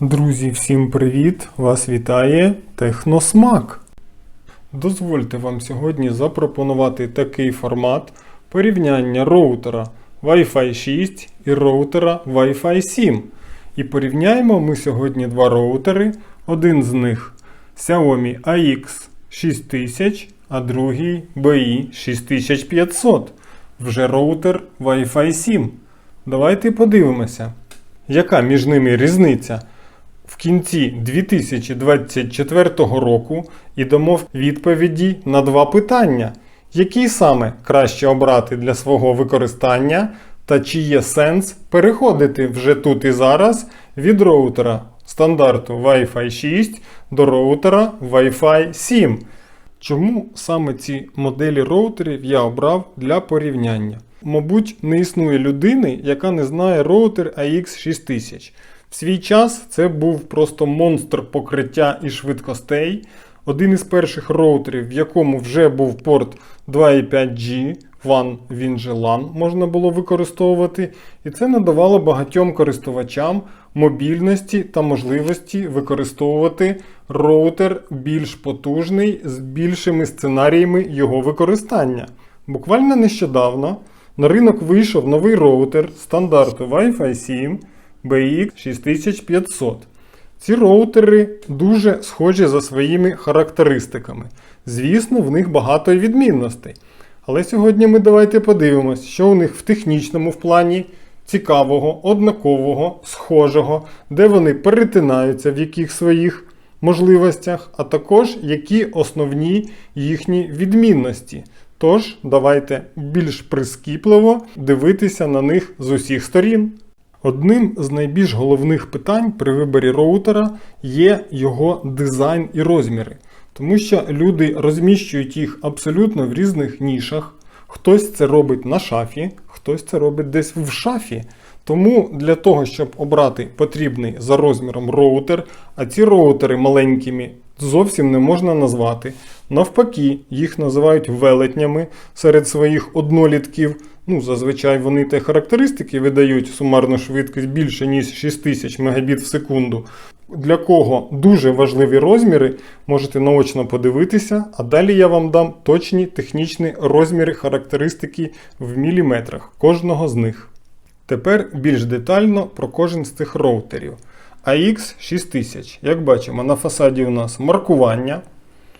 Друзі, всім привіт! Вас вітає Техносмак. Дозвольте вам сьогодні запропонувати такий формат порівняння роутера Wi-Fi 6 і роутера Wi-Fi 7. І порівняємо ми сьогодні два роутери. Один з них Xiaomi AX 6000, а другий BI 6500. Вже роутер Wi-Fi 7. Давайте подивимося, яка між ними різниця. Кінці 2024 року і дамо відповіді на два питання: який саме краще обрати для свого використання, та чи є сенс переходити вже тут і зараз від роутера стандарту Wi-Fi 6 до роутера Wi-Fi 7. Чому саме ці моделі роутерів я обрав для порівняння? Мабуть, не існує людини, яка не знає роутер AX6000. В свій час це був просто монстр покриття і швидкостей. Один із перших роутерів, в якому вже був порт 2.5G, WAN, він же LAN можна було використовувати, і це надавало багатьом користувачам мобільності та можливості використовувати роутер більш потужний з більшими сценаріями його використання. Буквально нещодавно на ринок вийшов новий роутер стандарту Wi-Fi 7 BX6500. Ці роутери дуже схожі за своїми характеристиками. Звісно, в них багато відмінностей. Але сьогодні ми давайте подивимось, що у них в технічному в плані цікавого, однакового, схожого, де вони перетинаються в яких своїх можливостях, а також які основні їхні відмінності. Тож, давайте більш прискіпливо дивитися на них з усіх сторін. Одним з найбільш головних питань при виборі роутера є його дизайн і розміри, тому що люди розміщують їх абсолютно в різних нішах. Хтось це робить на шафі, хтось це робить десь в шафі. Тому для того, щоб обрати потрібний за розміром роутер, а ці роутери маленькими зовсім не можна назвати. Навпаки, їх називають велетнями серед своїх однолітків. Ну, зазвичай вони те характеристики видають сумарну швидкість більше, ніж 6000 Мбіт в секунду. Для кого дуже важливі розміри, можете наочно подивитися, а далі я вам дам точні технічні розміри характеристики в міліметрах кожного з них. Тепер більш детально про кожен з цих роутерів. AX6000. Як бачимо, на фасаді у нас маркування.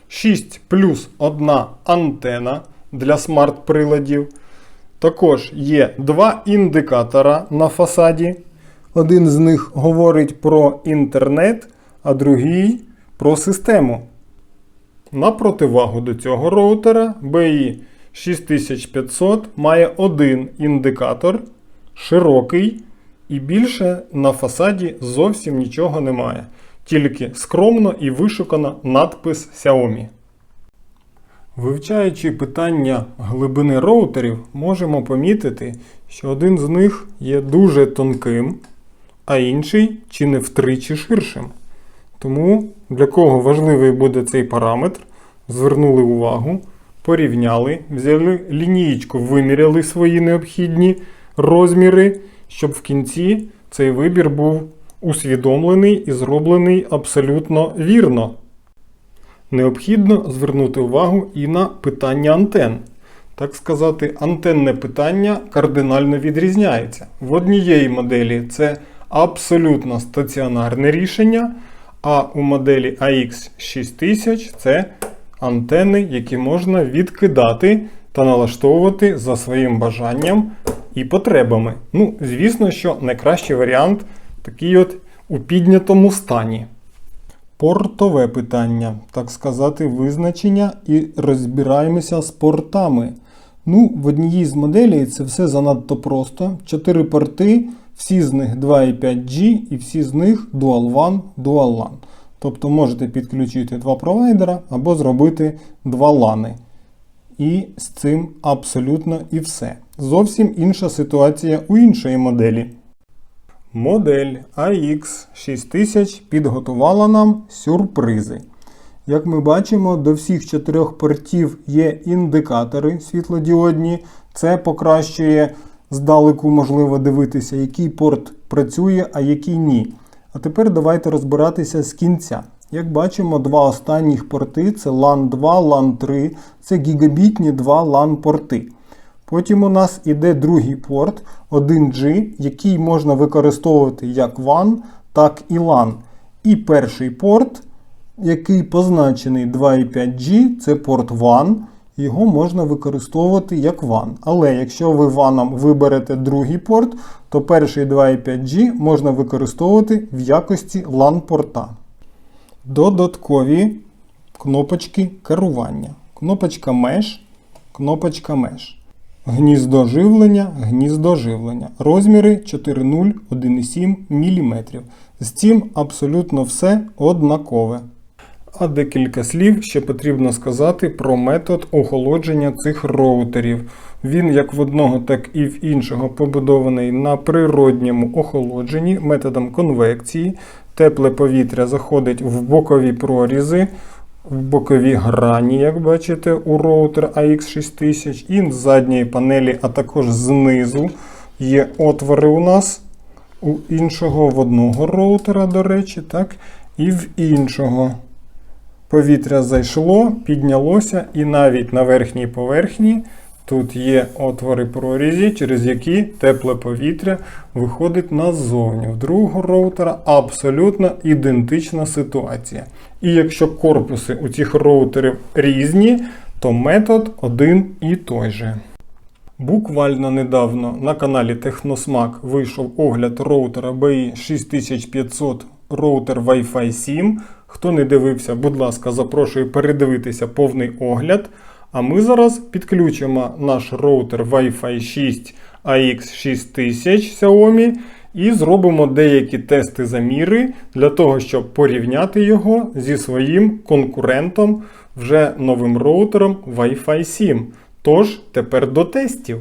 6 плюс 1 антена для смарт-приладів. Також є два індикатора на фасаді. Один з них говорить про інтернет, а другий про систему. На противагу до цього роутера BI 6500 має один індикатор, широкий, і більше на фасаді зовсім нічого немає. Тільки скромно і вишукано надпис Xiaomi. Вивчаючи питання глибини роутерів, можемо помітити, що один з них є дуже тонким, а інший чи не втричі ширшим. Тому для кого важливий буде цей параметр, звернули увагу, порівняли, взяли лінієчку, виміряли свої необхідні розміри, щоб в кінці цей вибір був усвідомлений і зроблений абсолютно вірно. Необхідно звернути увагу і на питання антен. Так сказати, антенне питання кардинально відрізняється. В однієї моделі це абсолютно стаціонарне рішення, а у моделі AX6000 це антени, які можна відкидати та налаштовувати за своїм бажанням і потребами. Ну, звісно, що найкращий варіант такий от у піднятому стані. Портове питання, так сказати, визначення і розбираємося з портами. Ну, в одній з моделей це все занадто просто. Чотири порти, всі з них 2,5G і всі з них Dual WAN, Dual LAN. Тобто можете підключити два провайдера або зробити два лани. І з цим абсолютно і все. Зовсім інша ситуація у іншої моделі. Модель AX6000 підготувала нам сюрпризи. Як ми бачимо, до всіх чотирьох портів є індикатори світлодіодні. Це покращує здалеку можливо дивитися, який порт працює, а який ні. А тепер давайте розбиратися з кінця. Як бачимо, два останніх порти це LAN 2, LAN 3, це гігабітні два LAN порти. Потім у нас іде другий порт 1G, який можна використовувати як WAN, так і LAN. І перший порт, який позначений 2,5G, це порт WAN. Його можна використовувати як WAN. Але якщо ви WAN виберете другий порт, то перший 2,5G можна використовувати в якості LAN порта. Додаткові кнопочки керування. Кнопочка Mesh, кнопочка Mesh. Гніздо живлення, гніздо живлення. Розміри 4,0, 1,7 мм. З цим абсолютно все однакове. А декілька слів ще потрібно сказати про метод охолодження цих роутерів. Він як в одного, так і в іншого побудований на природньому охолодженні методом конвекції. Тепле повітря заходить в бокові прорізи, в бокові грані, як бачите, у роутер AX6000, і з задньої панелі, а також знизу є отвори у нас у іншого в одного роутера, до речі, так, і в іншого. Повітря зайшло, піднялося, і навіть на верхній поверхні тут є отвори прорізі, через які тепле повітря виходить назовні. В другого роутера абсолютно ідентична ситуація. І якщо корпуси у цих роутерів різні, то метод один і той же. Буквально недавно на каналі Техносмак вийшов огляд роутера BI 6500 роутер Wi-Fi 7. Хто не дивився, будь ласка, запрошую передивитися повний огляд. А ми зараз підключимо наш роутер Wi-Fi 6 AX6000 Xiaomi і зробимо деякі тести заміри для того, щоб порівняти його зі своїм конкурентом вже новим роутером Wi-Fi 7. Тож, тепер до тестів.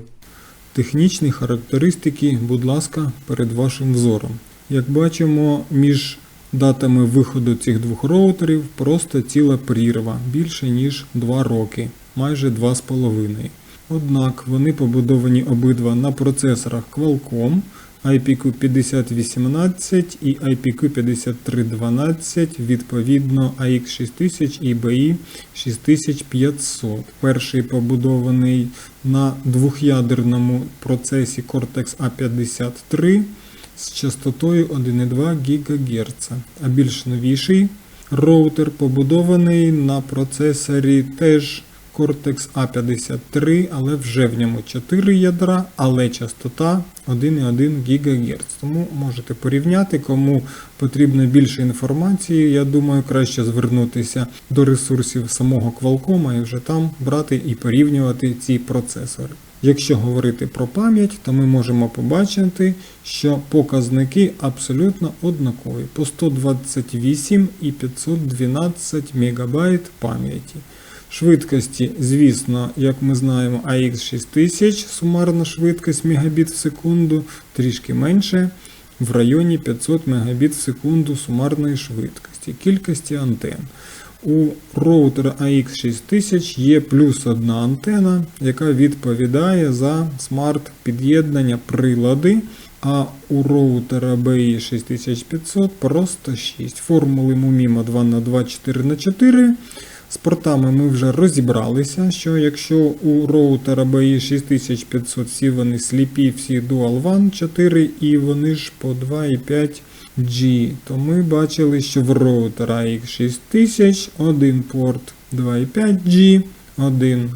Технічні характеристики, будь ласка, перед вашим взором. Як бачимо, між датами виходу цих двох роутерів просто ціла прірва більше ніж 2 роки, майже 2,5. Однак вони побудовані обидва на процесорах Qualcomm IPQ 5018 і IPQ 5312, відповідно AX6000 і BI 6500. Перший побудований на двох'ядерному процесі Cortex A53 з частотою 1,2 ГГц, а більш новіший роутер побудований на процесорі теж Cortex A53, але вже в ньому 4 ядра, але частота 1,1 ГГц. Тому можете порівняти, кому потрібно більше інформації. Я думаю, краще звернутися до ресурсів самого Qualcomm і вже там брати і порівнювати ці процесори. Якщо говорити про пам'ять, то ми можемо побачити, що показники абсолютно однакові по 128 і 512 МБ пам'яті. Швидкості, звісно, як ми знаємо, AX6000 сумарна швидкість мегабіт в секунду трішки менше, в районі 500 Мбіт в секунду сумарної швидкості, кількості антенн. У роутера AX6000 є плюс одна антена, яка відповідає за смарт-під'єднання прилади. А у роутера BI6500 просто 6. Формули Mumima 2х2 4х4. З портами ми вже розібралися, що якщо у роутера BI 6500 всі вони сліпі, всі Dual WAN 4 і вони ж по 2,5 G, то ми бачили, що в роутера X6000 один порт 2,5 G, один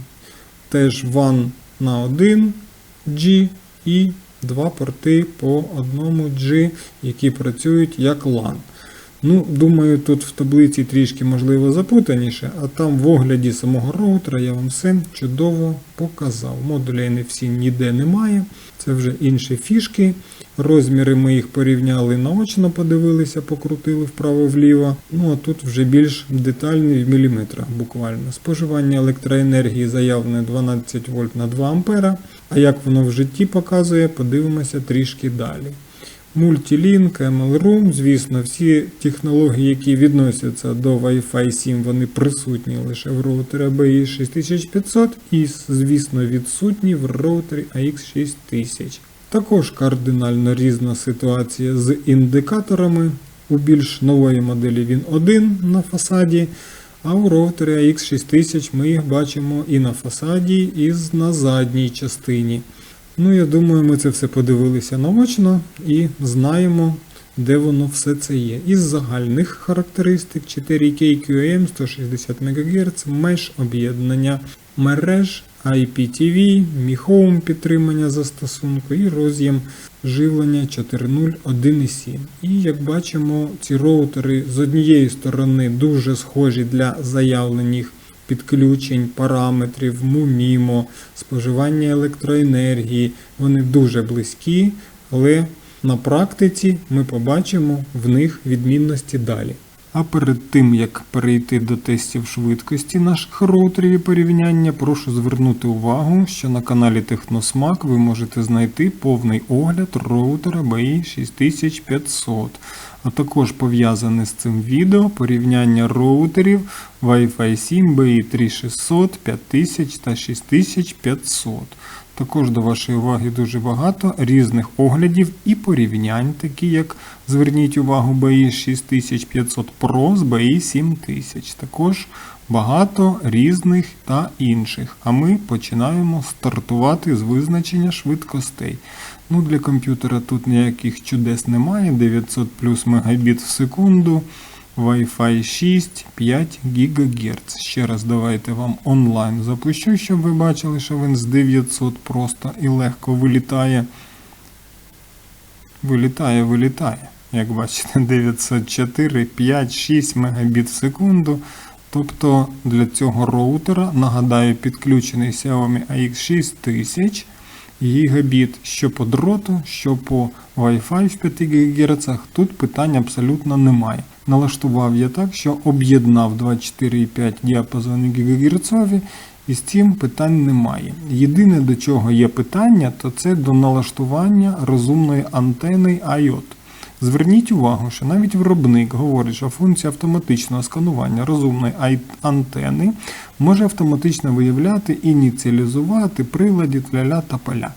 теж WAN на 1 G і два порти по одному G, які працюють як LAN. Ну, Думаю, тут в таблиці трішки можливо запутаніше, а там в огляді самого роутера я вам все чудово показав. Модуля NFC ніде немає, це вже інші фішки. Розміри ми їх порівняли наочно, подивилися, покрутили вправо-вліво. Ну а тут вже більш детальний в міліметрах буквально. Споживання електроенергії заявлене 12 вольт на 2 ампера. А як воно в житті показує, подивимося трішки далі. Multilink, ML-Room, звісно, всі технології, які відносяться до Wi-Fi 7, вони присутні лише в роутері BI 6500 і, звісно, відсутні в роутері AX6000. Також кардинально різна ситуація з індикаторами. У більш нової моделі він один на фасаді, а у роутері AX6000 ми їх бачимо і на фасаді, і на задній частині. Ну, я думаю, ми це все подивилися наочно і знаємо, де воно все це є. Із загальних характеристик 4K QAM 160 МГц, меж об'єднання мереж, IPTV, Mi Home підтримання застосунку і роз'єм живлення 4.0 1.7. І як бачимо, ці роутери з однієї сторони дуже схожі для заявлених підключень, параметрів, мумімо, споживання електроенергії. Вони дуже близькі, але на практиці ми побачимо в них відмінності далі. А перед тим як перейти до тестів швидкості наших роутерів і порівняння, прошу звернути увагу, що на каналі Техносмак ви можете знайти повний огляд роутера BI 6500, а також пов'язане з цим відео порівняння роутерів Wi-Fi 7 BI 3600, 5000 та 6500. Також до вашої уваги дуже багато різних оглядів і порівнянь, такі як зверніть увагу BI 6500 Pro з BI 7000. Також багато різних та інших. А ми починаємо стартувати з визначення швидкостей. Ну, Для комп'ютера тут ніяких чудес немає. 900 плюс мегабіт в секунду. Wi-Fi 6 5 ГГц. Ще раз давайте вам онлайн запущу, щоб ви бачили, що він з 900 просто і легко вилітає. Вилітає, вилітає. Як бачите, 904, 5, 6 Мбіт в секунду. Тобто для цього роутера, нагадаю, підключений Xiaomi AX6000 гігабіт що по дроту, що по Wi-Fi в 5 ГГц. Тут питань абсолютно немає. Налаштував я так, що об'єднав 24,5 діапазони ГГц, і з цим питань немає. Єдине до чого є питання, то це до налаштування розумної антени IOT. Зверніть увагу, що навіть виробник говорить, що функція автоматичного сканування розумної антени може автоматично виявляти і ініціалізувати прилади тляля та поля.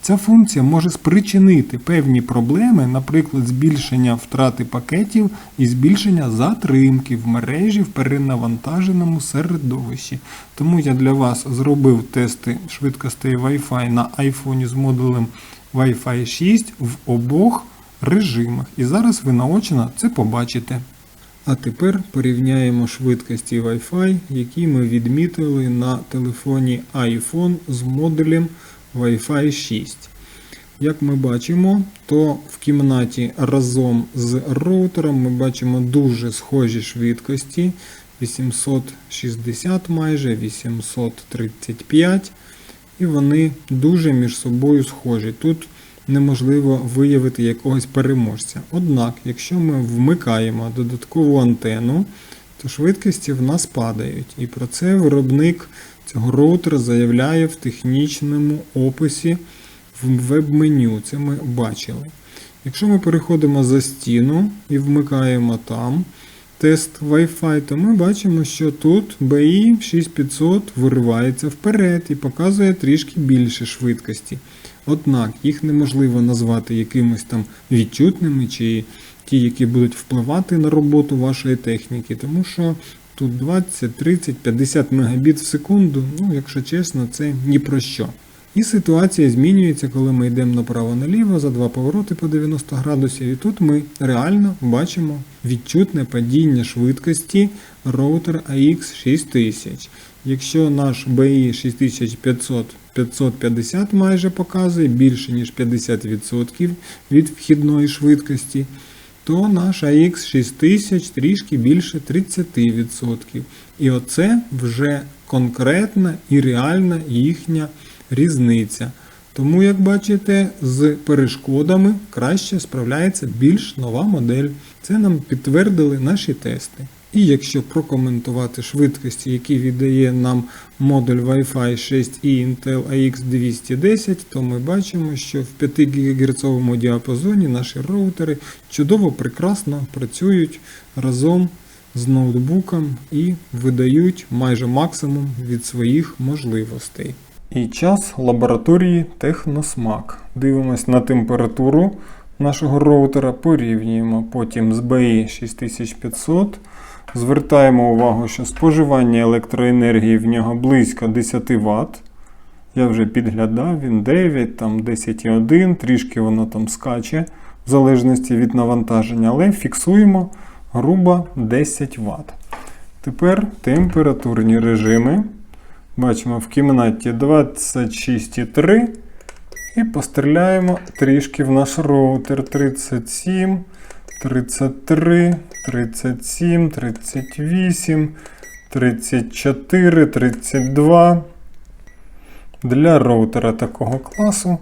Ця функція може спричинити певні проблеми, наприклад, збільшення втрати пакетів і збільшення затримки в мережі в перенавантаженому середовищі. Тому я для вас зробив тести швидкостей Wi-Fi на iPhone з модулем Wi-Fi 6 в обох режимах. І зараз ви наочно це побачите. А тепер порівняємо швидкості Wi-Fi, які ми відмітили на телефоні iPhone з модулем Wi-Fi 6. Як ми бачимо, то в кімнаті разом з роутером ми бачимо дуже схожі швидкості 860 майже 835, і вони дуже між собою схожі. Тут неможливо виявити якогось переможця. Однак, якщо ми вмикаємо додаткову антенну, то швидкості в нас падають. І про це виробник цього роутера заявляє в технічному описі в веб-меню. Це ми бачили. Якщо ми переходимо за стіну і вмикаємо там тест Wi-Fi, то ми бачимо, що тут BI 6500 виривається вперед і показує трішки більше швидкості. Однак їх неможливо назвати якимось там відчутними чи ті, які будуть впливати на роботу вашої техніки, тому що тут 20, 30, 50 Мбіт в секунду, ну, якщо чесно, це ні про що. І ситуація змінюється, коли ми йдемо направо-наліво за два повороти по 90 градусів, і тут ми реально бачимо відчутне падіння швидкості роутер AX6000. Якщо наш BI 6500 550 майже показує більше ніж 50% від вхідної швидкості, то наш AX6000 трішки більше 30%. І оце вже конкретна і реальна їхня різниця. Тому, як бачите, з перешкодами краще справляється більш нова модель. Це нам підтвердили наші тести. І якщо прокоментувати швидкості, які віддає нам модуль Wi-Fi 6 і Intel AX210, то ми бачимо, що в 5 ГГц діапазоні наші роутери чудово прекрасно працюють разом з ноутбуком і видають майже максимум від своїх можливостей. І час лабораторії Техносмак. Дивимось на температуру нашого роутера, порівнюємо потім з BI 6500. Звертаємо увагу, що споживання електроенергії в нього близько 10 Вт. Я вже підглядав, він 9, там 10,1, трішки воно там скаче в залежності від навантаження, але фіксуємо грубо 10 Вт. Тепер температурні режими. Бачимо в кімнаті 26,3. І постріляємо трішки в наш роутер 37, 33, 37, 38, 34, 32. Для роутера такого класу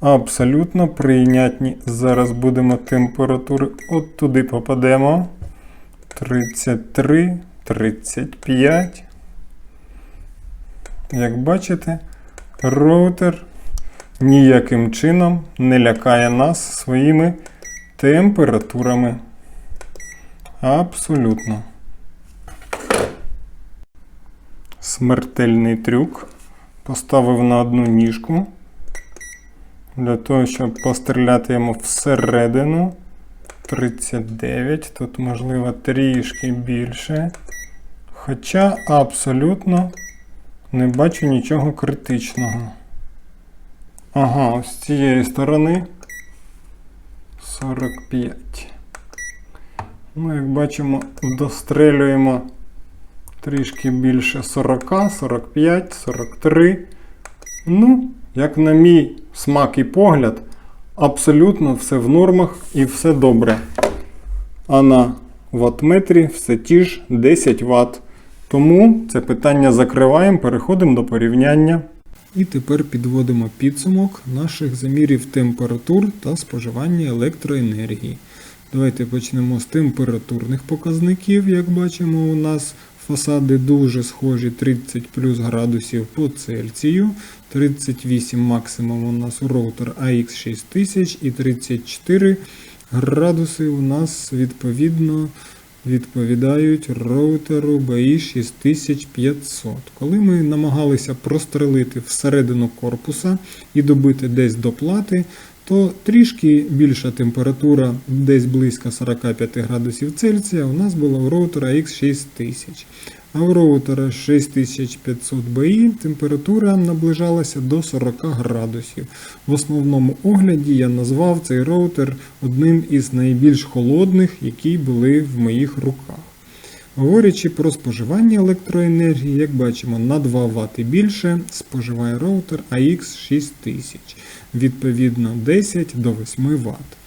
абсолютно прийнятні. Зараз будемо температури от туди попадемо. 33, 35. Як бачите, роутер ніяким чином не лякає нас своїми температурами. Абсолютно. Смертельний трюк. Поставив на одну ніжку. Для того, щоб постріляти йому всередину. 39. Тут, можливо, трішки більше. Хоча абсолютно не бачу нічого критичного. Ага, ось з цієї сторони 45. Ну, як бачимо, дострелюємо трішки більше 40, 45, 43. Ну, як на мій смак і погляд, абсолютно все в нормах і все добре. А на ваттметрі все ті ж 10 Вт. Тому це питання закриваємо, переходимо до порівняння. І тепер підводимо підсумок наших замірів температур та споживання електроенергії. Давайте почнемо з температурних показників. Як бачимо, у нас фасади дуже схожі 30 плюс градусів по Цельсію. 38 максимум у нас роутер AX6000 і 34 градуси у нас відповідно відповідають роутеру BI 6500. Коли ми намагалися прострелити всередину корпуса і добити десь до плати, то трішки більша температура, десь близько 45 градусів Цельсія, у нас була у роутера X6000. А у роутера 6500 BI температура наближалася до 40 градусів. В основному огляді я назвав цей роутер одним із найбільш холодних, які були в моїх руках. Говорячи про споживання електроенергії, як бачимо, на 2 Вт більше споживає роутер AX6000, відповідно 10 до 8 Вт.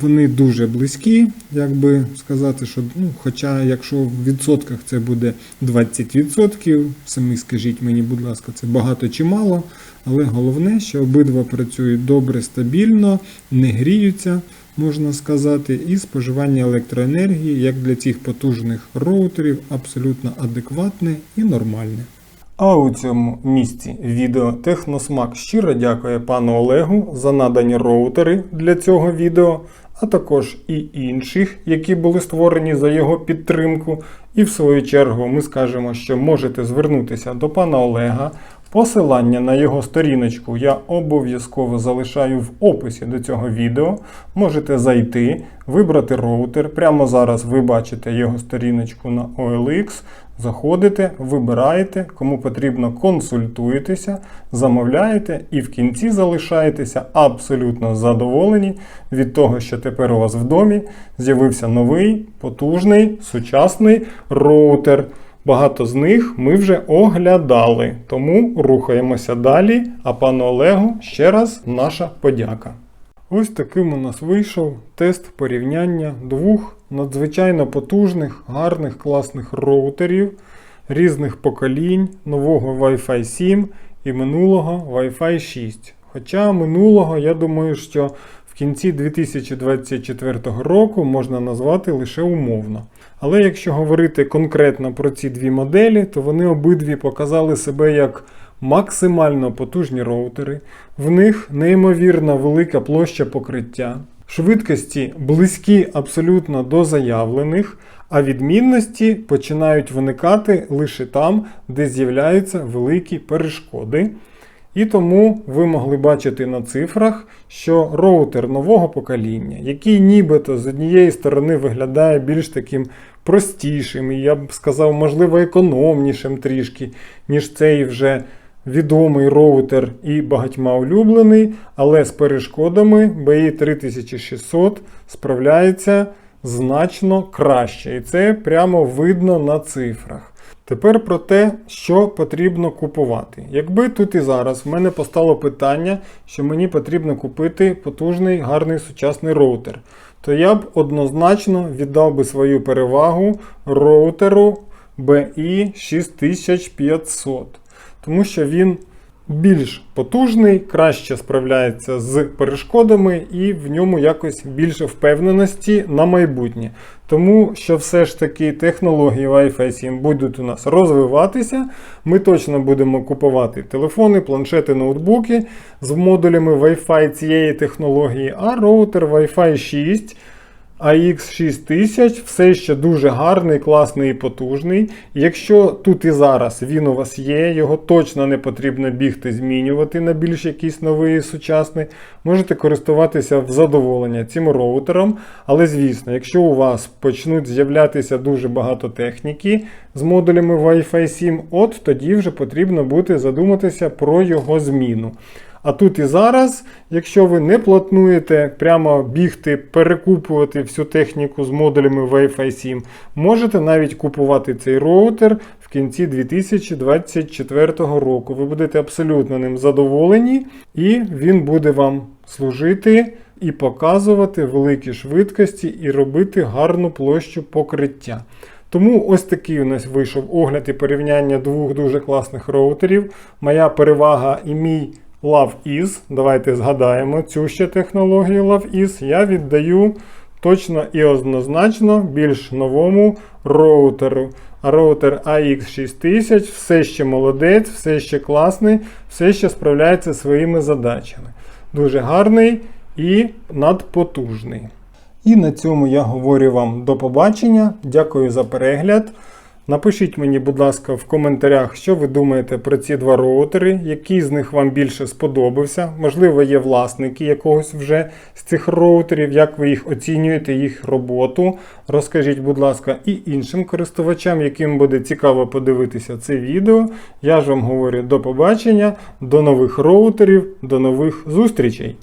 Вони дуже близькі, як би сказати, що ну, хоча якщо в відсотках це буде 20%, самі скажіть мені, будь ласка, це багато чи мало, але головне, що обидва працюють добре, стабільно, не гріються, можна сказати, і споживання електроенергії, як для цих потужних роутерів, абсолютно адекватне і нормальне. А у цьому місці відео Техносмак щиро дякує пану Олегу за надані роутери для цього відео, а також і інших, які були створені за його підтримку. І в свою чергу ми скажемо, що можете звернутися до пана Олега. Посилання на його сторіночку я обов'язково залишаю в описі до цього відео. Можете зайти, вибрати роутер. Прямо зараз ви бачите його сторіночку на OLX. Заходите, вибираєте, кому потрібно консультуєтеся, замовляєте і в кінці залишаєтеся абсолютно задоволені від того, що тепер у вас в домі з'явився новий, потужний, сучасний роутер. Багато з них ми вже оглядали, тому рухаємося далі. А пану Олегу ще раз наша подяка. Ось таким у нас вийшов тест порівняння двох надзвичайно потужних, гарних, класних роутерів різних поколінь, нового Wi-Fi 7 і минулого Wi-Fi 6. Хоча минулого, я думаю, що в кінці 2024 року можна назвати лише умовно. Але якщо говорити конкретно про ці дві моделі, то вони обидві показали себе як максимально потужні роутери, в них неймовірно велика площа покриття, швидкості близькі абсолютно до заявлених, а відмінності починають виникати лише там, де з'являються великі перешкоди. І тому ви могли бачити на цифрах, що роутер нового покоління, який нібито з однієї сторони виглядає більш таким простішим, і я б сказав, можливо, економнішим трішки, ніж цей вже відомий роутер і багатьма улюблений, але з перешкодами BI 3600 справляється значно краще. І це прямо видно на цифрах. Тепер про те, що потрібно купувати. Якби тут і зараз в мене постало питання, що мені потрібно купити потужний гарний сучасний роутер, то я б однозначно віддав би свою перевагу роутеру BI 6500, тому що він більш потужний, краще справляється з перешкодами і в ньому якось більше впевненості на майбутнє. Тому що все ж таки технології Wi-Fi 7 будуть у нас розвиватися. Ми точно будемо купувати телефони, планшети, ноутбуки з модулями Wi-Fi цієї технології, а роутер Wi-Fi 6. AX6000 все ще дуже гарний, класний і потужний. Якщо тут і зараз він у вас є, його точно не потрібно бігти змінювати на більш якийсь новий сучасний. Можете користуватися в задоволення цим роутером. Але звісно, якщо у вас почнуть з'являтися дуже багато техніки з модулями Wi-Fi 7, от тоді вже потрібно буде задуматися про його зміну. А тут і зараз, якщо ви не плануєте прямо бігти, перекупувати всю техніку з модулями Wi-Fi 7, можете навіть купувати цей роутер в кінці 2024 року. Ви будете абсолютно ним задоволені, і він буде вам служити і показувати великі швидкості, і робити гарну площу покриття. Тому ось такий у нас вийшов огляд і порівняння двох дуже класних роутерів. Моя перевага і мій LoveIs. Давайте згадаємо цю ще технологію LoveIs. Я віддаю точно і однозначно більш новому роутеру. Роутер AX6000 все ще молодець, все ще класний, все ще справляється своїми задачами. Дуже гарний і надпотужний. І на цьому я говорю вам до побачення. Дякую за перегляд. Напишіть мені, будь ласка, в коментарях, що ви думаєте про ці два роутери, який з них вам більше сподобався. Можливо, є власники якогось вже з цих роутерів, як ви їх оцінюєте, їх роботу. Розкажіть, будь ласка, і іншим користувачам, яким буде цікаво подивитися це відео. Я ж вам говорю до побачення, до нових роутерів, до нових зустрічей!